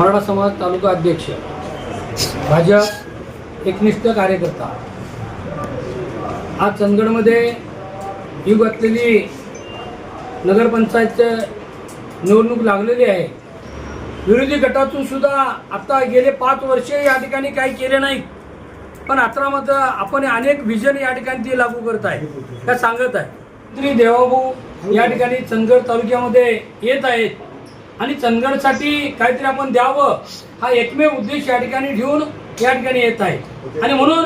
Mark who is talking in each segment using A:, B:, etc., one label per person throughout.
A: मराठा समाज तालुका अध्यक्ष भाजप एकनिष्ठ कार्यकर्ता. आज चंदगडमध्ये ही घातलेली नगरपंचायतचं निवडणूक लागलेली आहे. विरोधी गटातून सुद्धा आता गेले पाच वर्षे या ठिकाणी काही केले नाही. पण आता मात्र आपण अनेक विजन या ठिकाणी ते लागू करत आहे. त्या सांगत आहे. श्री देवाभाऊ या ठिकाणी चंदगड तालुक्यामध्ये येत आहेत. आणि चंदगडसाठी काहीतरी आपण द्यावं हा एकमेव उद्देश या ठिकाणी ठेवून या ठिकाणी येत आहे. आणि म्हणून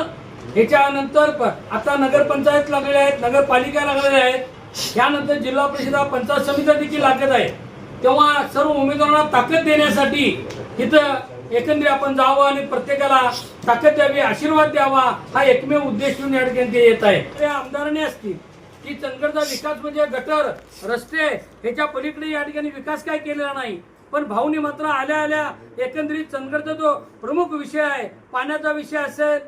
A: ह्याच्यानंतर प- आता नगरपंचायत लागलेल्या आहेत नगरपालिका लागलेल्या आहेत. यानंतर जिल्हा परिषद पंचायत समित्या देखील लागत आहे. तेव्हा सर्व उमेदवारांना ताकद देण्यासाठी इथं एकंदरीत आपण जावं आणि प्रत्येकाला ताकद द्यावी आशीर्वाद द्यावा हा एकमेव उद्देश ठेवून या ठिकाणी येत आहे. ते आमदारांनी असतील. की चंदगडचा विकास म्हणजे गटर रस्ते ह्याच्या पलीकडे या ठिकाणी विकास काय केलेला नाही. पण भाऊनी मात्र आल्या आल्या एकंदरीत चंदगडचा जो प्रमुख विषय आहे. पाण्याचा विषय असेल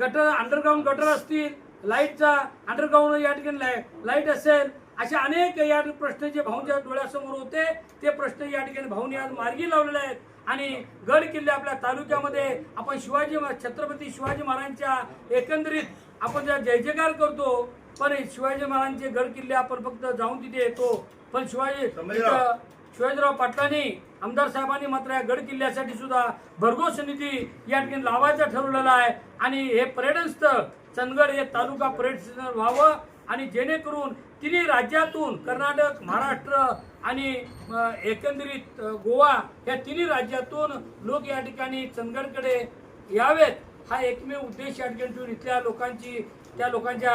A: गटर अंडरग्राऊंड गटर असतील लाईटचा अंडरग्राऊंड या ठिकाणी लाइट लाइट असेल असे अनेक या प्रश्न जे भाऊंच्या डोळ्यासमोर होते ते प्रश्न या ठिकाणी भाऊनी आज मार्गी लावलेले आहेत. आणि गड किल्ले आपल्या तालुक्यामध्ये आपण शिवाजी छत्रपती शिवाजी महाराजांच्या एकंदरीत आपण ज्या जय जयकार करतो पण शिवाजी महाराजांचे गड किल्ले आपण फक्त जाऊन तिथे येतो. पण शिवाजी शिवाजीराव पाटलांनी आमदार साहेबांनी मात्र या गड किल्ल्यासाठी सुद्धा भरघोस निधी या ठिकाणी लावायचा ठरवलेला आहे. आणि हे पर्यटन स्थळ चंदगड हे तालुका पर्यटन व्हावं. आणि जेणेकरून तिन्ही राज्यातून कर्नाटक महाराष्ट्र आणि एकंदरीत गोवा या तिन्ही राज्यातून लोक या ठिकाणी चंदगडकडे यावेत. हा एकमेव उद्देश या ठिकाणी ठेवून इथल्या लोकांची त्या लोकांच्या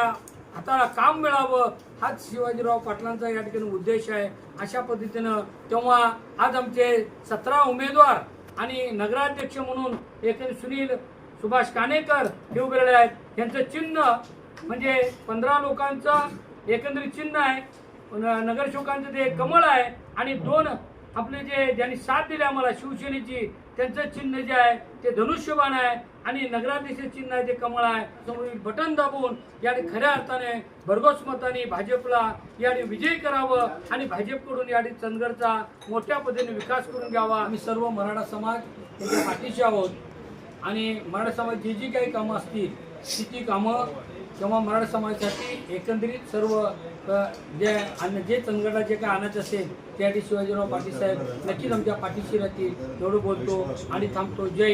A: हाताला काम मिळावं हाच शिवाजीराव पाटलांचा या ठिकाणी उद्देश आहे. अशा पद्धतीनं तेव्हा आज आमचे सतरा उमेदवार आणि नगराध्यक्ष म्हणून एक सुनील सुभाष कानेकर हे उभे आहेत. यांचं चिन्ह म्हणजे पंधरा लोकांचं एकंदरीत चिन्ह आहे. न- नगरसेवकांचं ते कमळ आहे. आणि दोन आपले जे ज्यांनी साथ दिली आम्हाला शिवसेनेची त्यांचं चिन्ह जे आहे ते धनुष्यबाण आहे. आणि नगराध्यक्ष चिन्ह आहे ते कमळ आहे. समोर बटन दाबून याने खऱ्या अर्थाने भरघोस मताने भाजपला याने विजय विजयी करावं आणि भाजपकडून याने चंदगडचा मोठ्या पद्धतीने विकास करून घ्यावा. आम्ही सर्व मराठा समाज त्यांच्या पाठीशी आहोत. आणि मराठा समाज जी जी काही कामं असतील ती ती कामं किंवा मराठा समाजासाठी एकंदरीत सर्व जे अन्न जे संघटना जे काही आणायचं असेल त्यासाठी शिवाजीराव पाटील साहेब नक्कीच आमच्या पाठीशी राहतील. एवढं बोलतो आणि थांबतो. जय